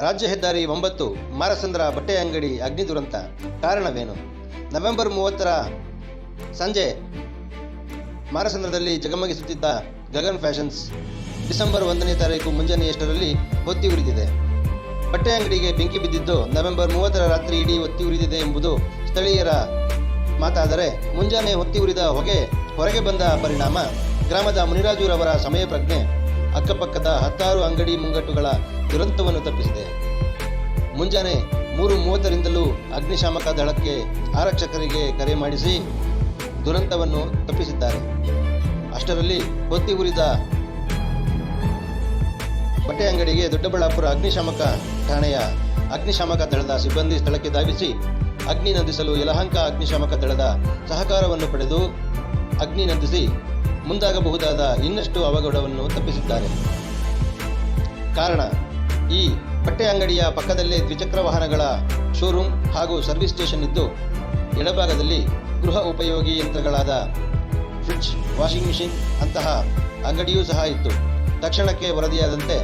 ರಾಜ್ಯ ಹೆದ್ದಾರಿ ಒಂಬತ್ತು ಮಾರಸಂದ್ರ ಬಟ್ಟೆ ಅಂಗಡಿ ಅಗ್ನಿ ದುರಂತ. ಕಾರಣವೇನು? ನವೆಂಬರ್ ಮೂವತ್ತರ ಸಂಜೆ ಮಾರಸಂದ್ರದಲ್ಲಿ ಜಗಮಗಿಸುತ್ತಿದ್ದ ಗಗನ್ ಫ್ಯಾಷನ್ಸ್ ಡಿಸೆಂಬರ್ ಒಂದನೇ ತಾರೀಕು ಮುಂಜಾನೆಯಷ್ಟರಲ್ಲಿ ಹೊತ್ತಿ ಉರಿದಿದೆ. ಬಟ್ಟೆ ಅಂಗಡಿಗೆ ಬೆಂಕಿ ಬಿದ್ದಿದ್ದು ನವೆಂಬರ್ ಮೂವತ್ತರ ರಾತ್ರಿ ಇಡೀ ಹೊತ್ತಿ ಉರಿದಿದೆ ಎಂಬುದು ಸ್ಥಳೀಯರ ಮಾತಾದರೆ ಮುಂಜಾನೆ ಹೊತ್ತಿ ಉರಿದ ಹೊಗೆ ಹೊರಗೆ ಬಂದ ಪರಿಣಾಮ. ಗ್ರಾಮದ ಮುನಿರಾಜುರವರ ಸಮಯ ಪ್ರಜ್ಞೆ ಅಕ್ಕಪಕ್ಕದ ಹತ್ತಾರು ಅಂಗಡಿ ಮುಂಗಟ್ಟುಗಳ ದುರಂತವನ್ನು ತಪ್ಪಿಸಿದೆ. ಮುಂಜಾನೆ ಮೂರು ಮೂವತ್ತರಿಂದಲೂ ಅಗ್ನಿಶಾಮಕ ದಳಕ್ಕೆ ಆರಕ್ಷಕರಿಗೆ ಕರೆ ಮಾಡಿಸಿ ದುರಂತವನ್ನು ತಪ್ಪಿಸಿದ್ದಾರೆ. ಅಷ್ಟರಲ್ಲಿ ಹೊತ್ತಿ ಉರಿದ ಬಟ್ಟೆ ಅಂಗಡಿಗೆ ದೊಡ್ಡಬಳ್ಳಾಪುರ ಅಗ್ನಿಶಾಮಕ ಠಾಣೆಯ ಅಗ್ನಿಶಾಮಕ ದಳದ ಸಿಬ್ಬಂದಿ ಸ್ಥಳಕ್ಕೆ ಧಾವಿಸಿ ಅಗ್ನಿ ನಂದಿಸಲು ಯಲಹಂಕ ಅಗ್ನಿಶಾಮಕ ದಳದ ಸಹಕಾರವನ್ನು ಪಡೆದು ಅಗ್ನಿ ನಂದಿಸಿ ಮುಂದಾಗಬಹುದಾದ ಇನ್ನಷ್ಟು ಅವಘಡವನ್ನು ತಪ್ಪಿಸಿದ್ದಾರೆ. ಕಾರಣ, ಈ ಬಟ್ಟೆ ಅಂಗಡಿಯ ಪಕ್ಕದಲ್ಲೇ ದ್ವಿಚಕ್ರ ವಾಹನಗಳ ಶೋರೂಮ್ ಹಾಗೂ ಸರ್ವಿಸ್ ಸ್ಟೇಷನ್ ಇದ್ದು, ಎಡಭಾಗದಲ್ಲಿ ಗೃಹ ಉಪಯೋಗಿ ಯಂತ್ರಗಳಾದ ಫ್ರಿಡ್ಜ್, ವಾಷಿಂಗ್ ಮಿಷಿನ್ ಅಂತಹ ಅಂಗಡಿಯೂ ಸಹ ಇತ್ತು. ತಕ್ಷಣಕ್ಕೆ ವರದಿಯಾದಂತೆ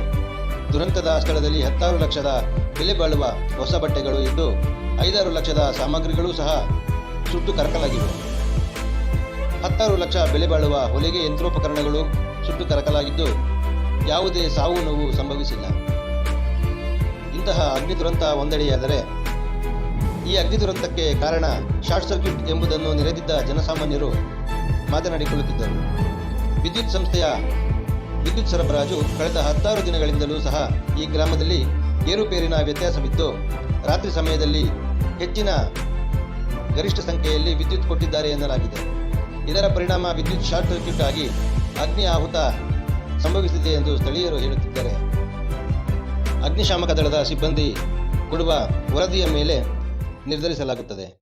ದುರಂತದ ಸ್ಥಳದಲ್ಲಿ ಹತ್ತಾರು ಲಕ್ಷದ ಬೆಲೆ ಬಾಳುವ ಹೊಸ ಬಟ್ಟೆಗಳು ಇದ್ದು, ಐದಾರು ಲಕ್ಷದ ಸಾಮಗ್ರಿಗಳು ಸಹ ಸುಟ್ಟು ಕರಕಲಾಗಿವೆ. ಹತ್ತಾರು ಲಕ್ಷ ಬೆಲೆ ಬಾಳುವ ಹೊಲಿಗೆ ಯಂತ್ರೋಪಕರಣಗಳು ಸುಟ್ಟು ಕರಕಲಾಗಿದ್ದು ಯಾವುದೇ ಸಾವು ನೋವು ಸಂಭವಿಸಿಲ್ಲ. ಇಂತಹ ಅಗ್ನಿ ದುರಂತ ಒಂದೆಡೆಯಾದರೆ ಈ ಅಗ್ನಿ ದುರಂತಕ್ಕೆ ಕಾರಣ ಶಾರ್ಟ್ ಸರ್ಕ್ಯೂಟ್ ಎಂಬುದನ್ನು ನೆರೆದಿದ್ದ ಜನಸಾಮಾನ್ಯರು ಮಾತನಾಡಿಕೊಳ್ಳುತ್ತಿದ್ದರು. ವಿದ್ಯುತ್ ಸಂಸ್ಥೆಯ ವಿದ್ಯುತ್ ಸರಬರಾಜು ಕಳೆದ ಹತ್ತಾರು ದಿನಗಳಿಂದಲೂ ಸಹ ಈ ಗ್ರಾಮದಲ್ಲಿ ಏರುಪೇರಿನ ವ್ಯತ್ಯಾಸವಿದ್ದು, ರಾತ್ರಿ ಸಮಯದಲ್ಲಿ ಹೆಚ್ಚಿನ ಗರಿಷ್ಠ ಸಂಖ್ಯೆಯಲ್ಲಿ ವಿದ್ಯುತ್ ಕೊಟ್ಟಿದ್ದಾರೆ ಎನ್ನಲಾಗಿದೆ. ಇದರ ಪರಿಣಾಮ ವಿದ್ಯುತ್ ಶಾರ್ಟ್ ಸರ್ಕ್ಯೂಟ್ ಆಗಿ ಅಗ್ನಿ ಆಹುತ ಸಂಭವಿಸಿದೆ ಎಂದು ಸ್ಥಳೀಯರು ಹೇಳುತ್ತಿದ್ದಾರೆ. ಅಗ್ನಿಶಾಮಕ ದಳದ ಸಿಬ್ಬಂದಿ ಕೊಡುವ ವರದಿಯ ಮೇಲೆ ನಿರ್ಧರಿಸಲಾಗುತ್ತದೆ.